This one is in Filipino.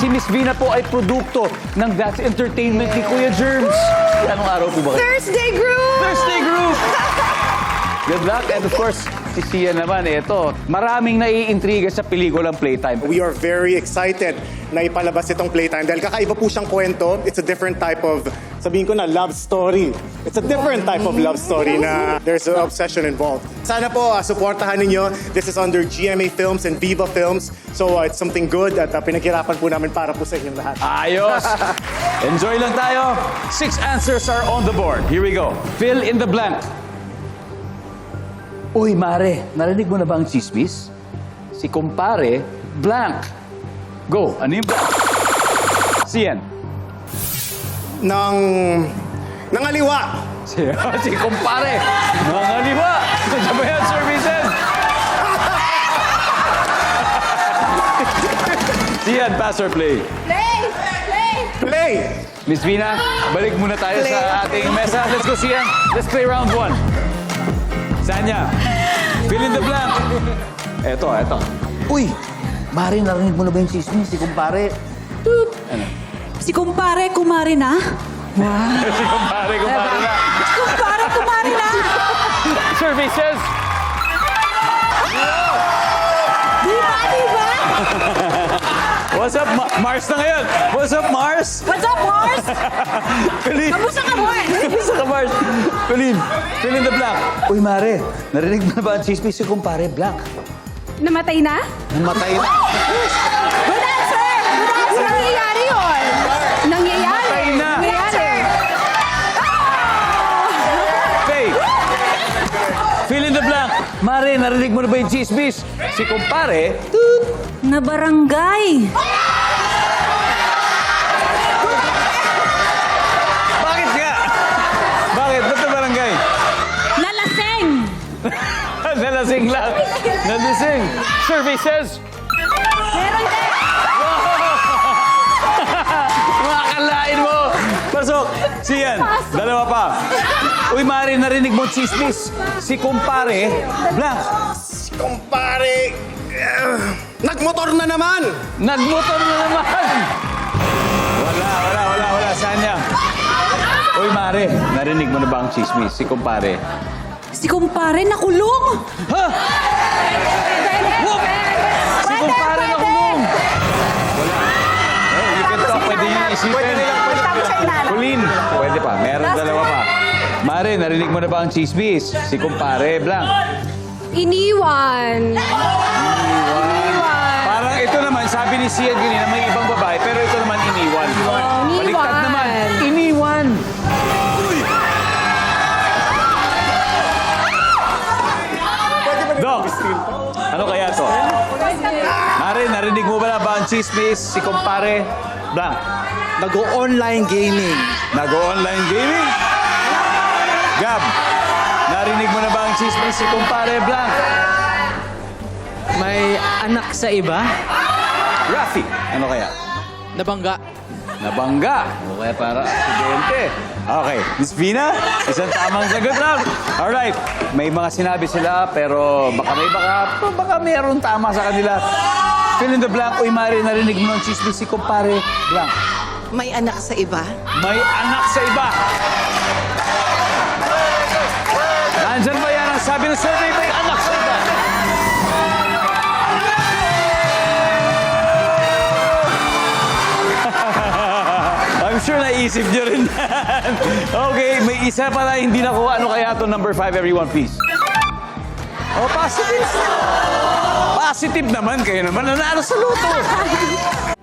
Si Miss Vina po ay produkto ng That's Entertainment ni Kuya Germs. Anong araw po ba kayo? Thursday group! Thursday Group! Good luck. And of course, si Sia naman, ito, maraming naiintriga sa pelikulang Playtime. We are very excited na ipalabas itong playtime dahil kakaiba po siyang kwento. It's a different type of, sabihin ko na, love story. It's a different type of love story na there's an obsession involved. Sana po, uh, supportahan ninyo. This is under GMA Films and Viva Films. So uh, it's something good at uh, pinaghirapan po namin para po sa inyong lahat. Ayos! Enjoy lang tayo. Six answers are on the board. Here we go. Fill in the blank. Uy, Mare, narinig mo na ba ang chismis? Si kumpare, blank. Go, ano yung blank? Siyan. Nang, nangaliwa. Si, si kumpare, mga liwa. Sabayan services. Siyan, pass or play? Play! Play! Play! Miss Vina, balik muna tayo sa ating mesa. Let's go, Sian. Let's play round one. Sanya, fill in the blank. Eto, eto. Uy, Mari, narinig mo na ba yung chismis? Si kumpare. Toot. Ano? Si kumpare, kumari na. Wow. si kumpare, kumpare na. Si kumpare, kumari na. Services. Di ba, di ba? What's up, Ma- Mars na ngayon? What's up, Mars? What's up, Mars? Kamusta ka, Mars? Kamusta ka, Mars? Colleen, fill in the blank. Uy, Mare, narinig mo na ba ang chismis? Si kumpare, blank. Namatay na? Namatay na. Good answer! Good answer! Nangyayari yun. Nangyayari. Namatay na. Nangyayari. Faye, fill in the blank. Mare, narinig mo na ba yung chismis? Si kumpare, Na barangay. Bakit Nalasing. Services. Meron din. Mga kalain mo. Pasok. Siyan. Dalawa pa. Uy, Mari, narinig mo chismis. Si kumpare, blank. Kumpare! eh, nagmotor na naman! Nagmotor na naman. Wala, wala, wala, wala. Sanya. Uy, Mare, narinig mo na ba ang chismis? Si kumpare. Si kumpare nakulong. Ha? Whoop! Si kumpare na kulong. Wala. Oh, you can talk. Pwede yung isipin. Pwede nilang, pwede nilang. Kulin. Pwede pa. Meron dalawa pa. Mare, narinig mo na ba ang chismis? Si kumpare, blank. Iniwan. Parang ito naman, sabi ni Sian kanina, may ibang babae, pero ito naman iniwan. Mare, narinig mo ba na ba ang chismis? Si kumpare, blank. Nag-online gaming. Nag-online gaming? Gab, narinig mo na ba ang chismis? Si kumpare, blank. May anak sa iba. Rafi, ano kaya? Nabangga. Nabangga. O kaya para aksidente. Okay, Miss Vina, isang tamang sagot lang. Alright, may mga sinabi sila pero baka may baka, baka mayroon tama sa kanila. Fill in the blank. Uy, Mari, narinig mo ng chismis si kumpare. Blank. May anak sa iba? May anak sa iba. Nandyan ba yan ang sabi ng survey? May anak sa naisip nyo rin yan. okay, may isa pala hindi nakuha. Ano kaya to number five, everyone, please? Oh, positive. Positive naman kayo naman. Nanalo sa luto.